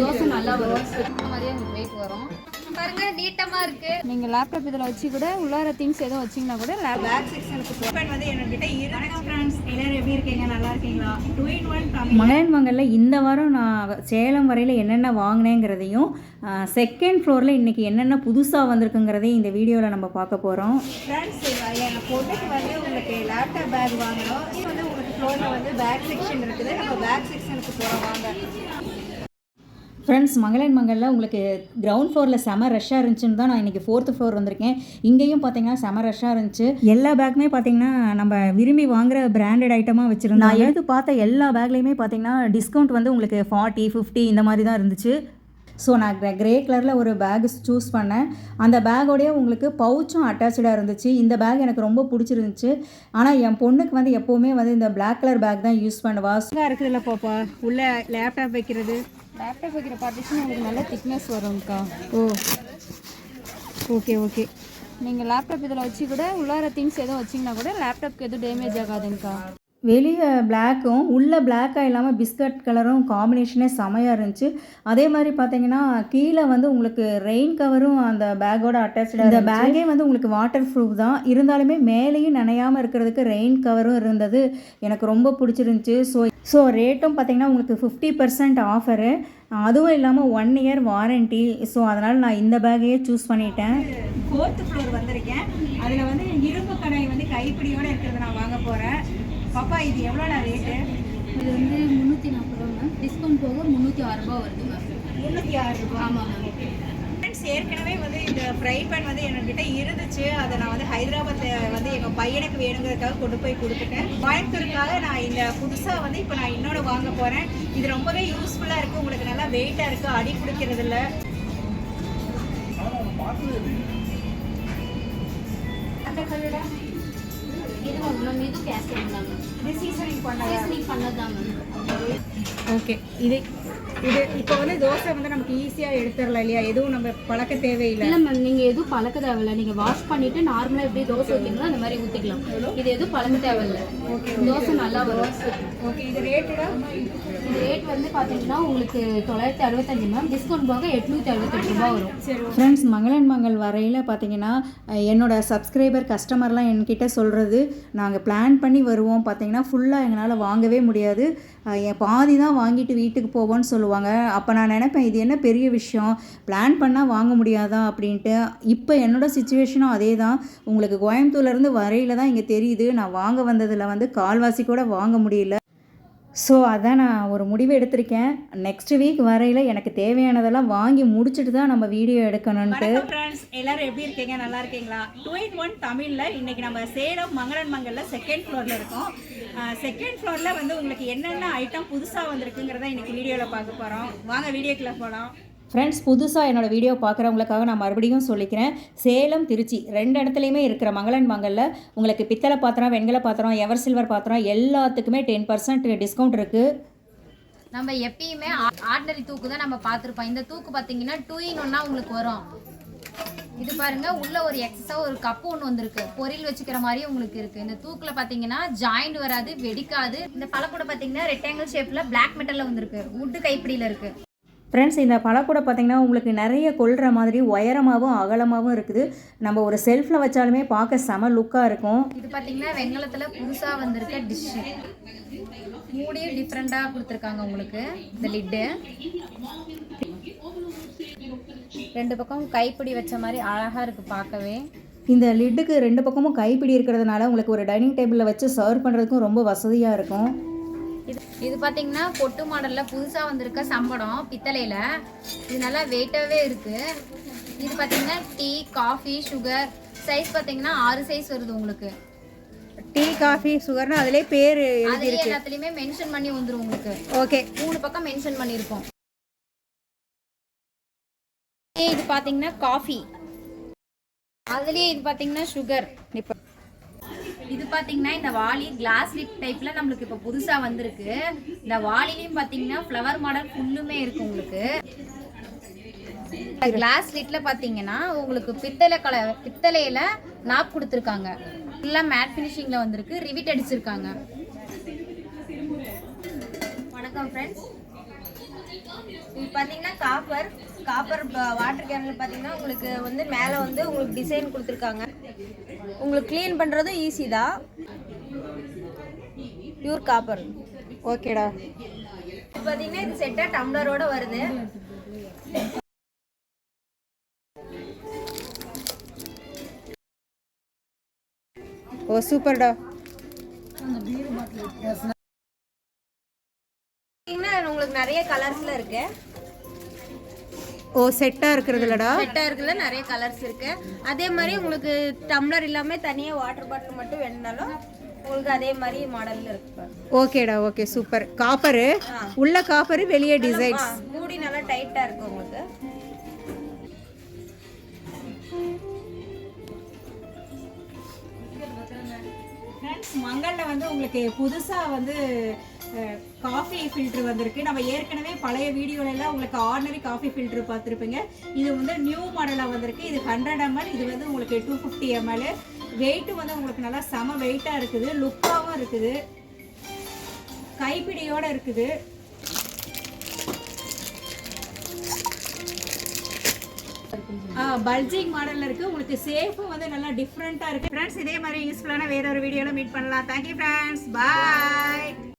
தோசை நல்லா வரும். இந்த மாதிரியே உங்களுக்கு வெயிட் வரும். பாருங்க நீட்டமா இருக்கு. நீங்க லேப்டாப் இதுல வச்சு கூட உள்ளார திங்ஸ் எதுவும் வச்சீங்கன்னா கூட லேப் பேக் செக்ஷனுக்கு ஓப்பன் வந்து என்கிட்ட இருக்கு ஃப்ரெண்ட்ஸ் எல்லாரும் எப்படி இருக்கீங்க? நல்லா இருக்கீங்களா? டூ இன் ஒன் மலையன் மங்கலில் இந்த வாரம் நான் சேலம் வரையில் என்னென்ன வாங்கினேங்கிறதையும் செகண்ட் ஃப்ளோரில் இன்றைக்கி என்னென்ன புதுசாக வந்திருக்குங்கிறதையும் இந்த வீடியோவில் நம்ம பார்க்க போகிறோம் ஃப்ரெண்ட்ஸ் என் பொண்ணுக்கு வந்து உங்களுக்கு லேப்டாப் பேக் வாங்கணும். இது வந்து உங்களுக்கு ஃப்ளோரில் வந்து பேக் செக்ஷன் இருக்குது. நம்ம பேக் செக்ஷனுக்கு போகிறோம் வாங்க. ஃப்ரெண்ட்ஸ் மங்களன் மங்கலில் உங்களுக்கு கிரவுண்ட் ஃப்ளோரில் செம ரஷ்ஷாக இருந்துச்சுன்னு தான் நான் இன்றைக்கி ஃபோர்த்து ஃப்ளோர் வந்திருக்கேன். இங்கேயும் பார்த்தீங்கன்னா செம ரஷ்ஷாக இருந்துச்சு. எல்லா பேக்குமே பார்த்தீங்கன்னா நம்ம விரும்பி வாங்குற பிராண்டட் ஐட்டமாக வச்சுருந்தோம் நான் எடுத்து பார்த்த எல்லா பேக்லேயுமே பார்த்தீங்கன்னா டிஸ்கவுண்ட் வந்து உங்களுக்கு ஃபார்ட்டி ஃபிஃப்டி இந்த மாதிரி தான் இருந்துச்சு. ஸோ நான் கிரே கலரில் ஒரு பேக் சூஸ் பண்ணேன். அந்த பேக்கோடய உங்களுக்கு பவுச்சும் அட்டாச்சாக இருந்துச்சு. இந்த பேக் எனக்கு ரொம்ப பிடிச்சிருந்துச்சு. ஆனால் என் பொண்ணுக்கு வந்து எப்போவுமே வந்து இந்த Black கலர் பேக் தான் யூஸ் பண்ணுவா. இருக்குதுல்ல பாப்பா? உள்ள லேப்டாப் வைக்கிறது. லேப்டாப் வைக்கிற பார்ட்டிஷன் உங்களுக்கு நல்ல திக்னஸ் வரும்க்கா. ஓ. ஓகே ஓகே நீங்க லேப்டாப் இதுல வச்சு கூட உள்ளார திங்ஸ் எதுவும் வச்சீங்கன்னா கூட லேப்டாப்க்கு எதுவும் டேமேஜ் ஆகாதுங்கக்கா வெளியே பிளாக்கும் உள்ளே பிளாக்காக இல்லாமல் பிஸ்கட் கலரும் காம்பினேஷனே செமையாக இருந்துச்சு. அதே மாதிரி பார்த்தீங்கன்னா கீழே வந்து உங்களுக்கு ரெயின் கவரும் அந்த பேக்கோட அட்டாச்சாக இந்த பேக்கே வந்து உங்களுக்கு வாட்டர் ப்ரூஃப் தான். இருந்தாலுமே மேலேயும் நனையாமல் இருக்கிறதுக்கு ரெயின் கவரும் இருந்தது. எனக்கு ரொம்ப பிடிச்சிருந்துச்சி. ஸோ ஸோ ரேட்டும் பார்த்தீங்கன்னா உங்களுக்கு ஃபிஃப்டி பர்சன்ட் ஆஃபரு அதுவும் இல்லாமல் ஒன் இயர் வாரண்ட்டி ஸோ அதனால் நான் இந்த பேக்கையே சூஸ் பண்ணிட்டேன். ஃபோர்த்து ஃப்ளோர் வந்திருக்கேன். அதில் வந்து இரும்பு கடை வந்து கைப்பிடியோடு இருக்கிறத நான் வாங்க போகிறேன் பாப்பா இது எவ்வளோடா ரேட்டு இது வந்து முந்நூற்றி நாற்பது ரூபா மேம் டிஸ்கவுண்ட் போக முந்நூற்றி ஆறு ரூபா வருது மேம் முந்நூற்றி ஆறு ரூபாய் ஆமாம் மேம் ஃப்ரெண்ட்ஸ் ஏற்கனவே வந்து இந்த ஃப்ரை பேன் வந்து என்கிட்ட இருந்துச்சு. அதை நான் வந்து ஹைதராபாத்தில் வந்து எங்கள் பையனுக்கு வேணுங்கிறதுக்காக கொண்டு போய் கொடுத்துட்டேன். கோயம்புத்தூருக்காக நான் இந்த புதுசாக வந்து இப்போ நான் இன்னொன்று வாங்க போகிறேன் இது ரொம்பவே யூஸ்ஃபுல்லாக இருக்குது உங்களுக்கு நல்லா வெயிட்டாக இருக்குது அடி பிடிக்கிறது இல்லை. அந்த கல்லடா இது மேம் இது தான் மேம் இது சீசனிங் பண்ணதா சீசனிங் பண்ணதான் மேம் ஓகே இது இது இப்போ வந்து தோசை வந்து நமக்கு ஈஸியாக எடுத்துடலாம் இல்லையா? எதுவும் நம்ம பழக்க தேவையில்லை. இல்லை மேம் நீங்கள் எதுவும் பழக்க தேவையில்ல. நீங்கள் வாஷ் பண்ணிவிட்டு நார்மலாக எப்படி தோசை ஊற்றிங்களோ அந்த மாதிரி ஊற்றிக்கலாம் இது எதுவும் பழக்க தேவையில்ல. தோசை நல்லா வரும். ஓகே இது ரேட்டுடா இது ரேட் வந்து பார்த்தீங்கன்னா உங்களுக்கு தொள்ளாயிரத்தி அறுபத்தஞ்சு மேம் டிஸ்கவுண்ட் போக எட்நூற்றி அறுபத்தெட்டு ரூபா வரும். ஃப்ரெண்ட்ஸ் மங்களன் மங்கள் வரையில் பார்த்தீங்கன்னா என்னோட சப்ஸ்கிரைபர் கஸ்டமர்லாம் என்கிட்ட சொல்கிறது நாங்கள் பிளான் பண்ணி வருவோம். பார்த்தீங்கன்னா ஃபுல்லாக எங்களால் வாங்கவே முடியாது. என் பாதி தான் வாங்கிட்டு வீட்டுக்கு போவோம்னு சொல்லுவாங்க. அப்போ நான் நினைப்பேன் இது என்ன பெரிய விஷயம்? பிளான் பண்ணால் வாங்க முடியாதா? அப்படின்ட்டு இப்போ என்னோட சுச்சுவேஷனும் அதே தான் உங்களுக்கு கோயம்புத்தூர்லேருந்து வரையில் தான் இங்கே தெரியுது. நான் வாங்க வந்ததில் வந்து கால்வாசி கூட வாங்க முடியல. ஸோ அதான் நான் ஒரு முடிவு எடுத்திருக்கேன். நெக்ஸ்ட் வீக் வரையில் எனக்கு தேவையானதெல்லாம் வாங்கி முடிச்சுட்டு தான் நம்ம வீடியோ எடுக்கணும்ட்டு ஃப்ரெண்ட்ஸ் எல்லாரும் எப்படி இருக்கீங்க? நல்லா இருக்கீங்களா? டூ இன் ஒன் தமிழில் இன்னைக்கு நம்ம சேலம் மங்களன் மங்கலில் செகண்ட் ஃப்ளோரில் இருக்கோம். செகண்ட் ஃப்ளோரில் வந்து உங்களுக்கு என்னென்ன ஐட்டம் புதுசாக வந்திருக்குங்கிறத இன்னைக்கு வீடியோவில் பார்க்க போகிறோம் வாங்க வீடியோக்குள்ளே போகலாம் ஃப்ரெண்ட்ஸ் புதுசாக என்னோடய வீடியோ பார்க்குறவங்களுக்காக நான் மறுபடியும் சொல்லிக்கிறேன். சேலம் திருச்சி ரெண்டு இடத்துலையுமே இருக்கிற மங்களன் மங்களில் உங்களுக்கு பித்தளை பாத்திரம் வெண்கல பாத்திரம் எவர் சில்வர் பாத்திரம் எல்லாத்துக்குமே டென் பர்சன்ட் டிஸ்கவுண்ட் இருக்குது நம்ம எப்பயுமே ஆர்டினரி தூக்கு தான் நம்ம பார்த்துருப்போம். இந்த தூக்கு பார்த்தீங்கன்னா டூ இன் ஒன்னா உங்களுக்கு வரும். இது பாருங்க உள்ள ஒரு எக்ஸஸா ஒரு கப்பு ஒன்று வந்திருக்கு. பொரியல் வச்சுக்கிற மாதிரி உங்களுக்கு இருக்கு. இந்த தூக்குல பாத்தீங்கன்னா ஜாயிண்ட் வராது வெடிக்காது. இந்த பழக்கூட பாத்தீங்கன்னா ரெக்டாங்கிள் ஷேப்ல பிளாக் மெட்டல்ல வந்திருக்கு. உட்டு கைப்பிடியில இருக்கு. ஃப்ரெண்ட்ஸ் இந்த பழக்கூடை பார்த்தீங்கன்னா உங்களுக்கு நிறைய கொள்கிற மாதிரி உயரமாகவும் அகலமாகவும் இருக்குது. நம்ம ஒரு செல்ஃபில் வச்சாலுமே பார்க்க செம லுக்காக இருக்கும். இது பாத்தீங்கன்னா வெங்கலத்துல புதுசா வந்திருக்க டிஷ் மூடியும் டிஃப்ரெண்டா கொடுத்துருக்காங்க உங்களுக்கு இந்த லிட்டு ரெண்டு பக்கம் கைப்பிடி வச்ச மாதிரி அழகா இருக்கு பார்க்கவே. இந்த லிட்டுக்கு ரெண்டு பக்கமும் கைப்பிடி இருக்கிறதுனால உங்களுக்கு ஒரு டைனிங் டேபிளில் வச்சு சர்வ் பண்ணுறதுக்கும் ரொம்ப வசதியாக இருக்கும். இது பார்த்தீங்கன்னா பொட்டு மாடல்ல புதுசா வந்திருக்க சம்படம் பித்தளையில. இது நல்லா வெயிட்டாவே இருக்கு. இது பார்த்தீங்கன்னா டீ காஃபி சுகர் சைஸ் பார்த்தீங்கன்னா ஆறு சைஸ் வருது உங்களுக்கு. டீ காஃபி சுகர்னு அதிலே பேர் அதுலயே எல்லாத்துலயுமே மென்ஷன் பண்ணி வந்துரும் உங்களுக்கு. ஓகே. மூணு பக்கம் மென்ஷன் பண்ணியிருக்கோம் இது பார்த்தீங்கன்னா காஃபி அதுலயே இது பார்த்தீங்கன்னா சுகர் இப்போ இது பார்த்தீங்கன்னா இந்த வாலி கிளாஸ் லிப் டைப்ல நம்மளுக்கு இப்போ புதுசாக வந்திருக்கு. இந்த வாலிலையும் பார்த்தீங்கன்னா ஃப்ளவர் மாடல் ஃபுல்லுமே இருக்கு உங்களுக்கு. கிளாஸ் லிட்ல பார்த்தீங்கன்னா உங்களுக்கு பித்தளை கல பித்தளையில் நாப் கொடுத்துருக்காங்க. ஃபுல்லாக மேட் ஃபினிஷிங்கில் வந்திருக்கு. ரிவிட் அடிச்சிருக்காங்க. வணக்கம் ஃப்ரெண்ட்ஸ் இது பார்த்தீங்கன்னா காப்பர் காப்பர் வாட்டர் கேனில் பார்த்தீங்கன்னா உங்களுக்கு வந்து மேலே வந்து உங்களுக்கு டிசைன் கொடுத்துருக்காங்க. உங்களுக்கு க்ளீன் பண்ணுறதும் ஈஸி தான். பியூர் காப்பர் ஓகேடா பார்த்தீங்கன்னா இது செட்டாக டம்ளரோட வருது. ஓ சூப்பர்டா உங்களுக்கு நிறைய கலர்ஸில் இருக்கு. ஓ செட்டாக இருக்கிறதுலடா? செட்டாக இருக்குல்ல நிறைய கலர்ஸ் இருக்கு. அதே மாதிரி உங்களுக்கு டம்ளர் இல்லாமல் தனியாக வாட்டர் பாட்டில் மட்டும் வேணுனாலும் உங்களுக்கு அதே மாதிரி மாடலில் இருக்கு. ஓகேடா ஓகே சூப்பர் காப்பரு உள்ள காப்பரு வெளியே டிசைன்ஸ் மூடி நல்லா டைட்டாக இருக்கு உங்களுக்கு. மங்கலில் வந்து உங்களுக்கு புதுசாக வந்து காஃபி ஃபில்டர் வந்திருக்கு. நம்ம ஏற்கனவே பழைய வீடியோல எல்லாம் உங்களுக்கு ஆர்டினரி காஃபி ஃபில்டர் பார்த்துருப்பீங்க. இது வந்து நியூ மாடலாக வந்திருக்கு. இது ஹண்ட்ரட் எம்எல் இது வந்து உங்களுக்கு டூ ஃபிஃப்டி எம்எல் வெயிட்டு வந்து உங்களுக்கு நல்லா செம வெயிட்டாக இருக்குது. லுக்காகவும் இருக்குது. கைப்பிடியோடு இருக்குது. பல்ஜிங் மாடல்ல இருக்கு. உங்களுக்கு சேஃபும் வந்து நல்லா டிஃப்ரெண்ட்டாக இருக்கு. ஃப்ரெண்ட்ஸ் இதே மாதிரி யூஸ்ஃபுல்லான வேற ஒரு வீடியோல மீட் பண்ணலாம். Thank you friends bye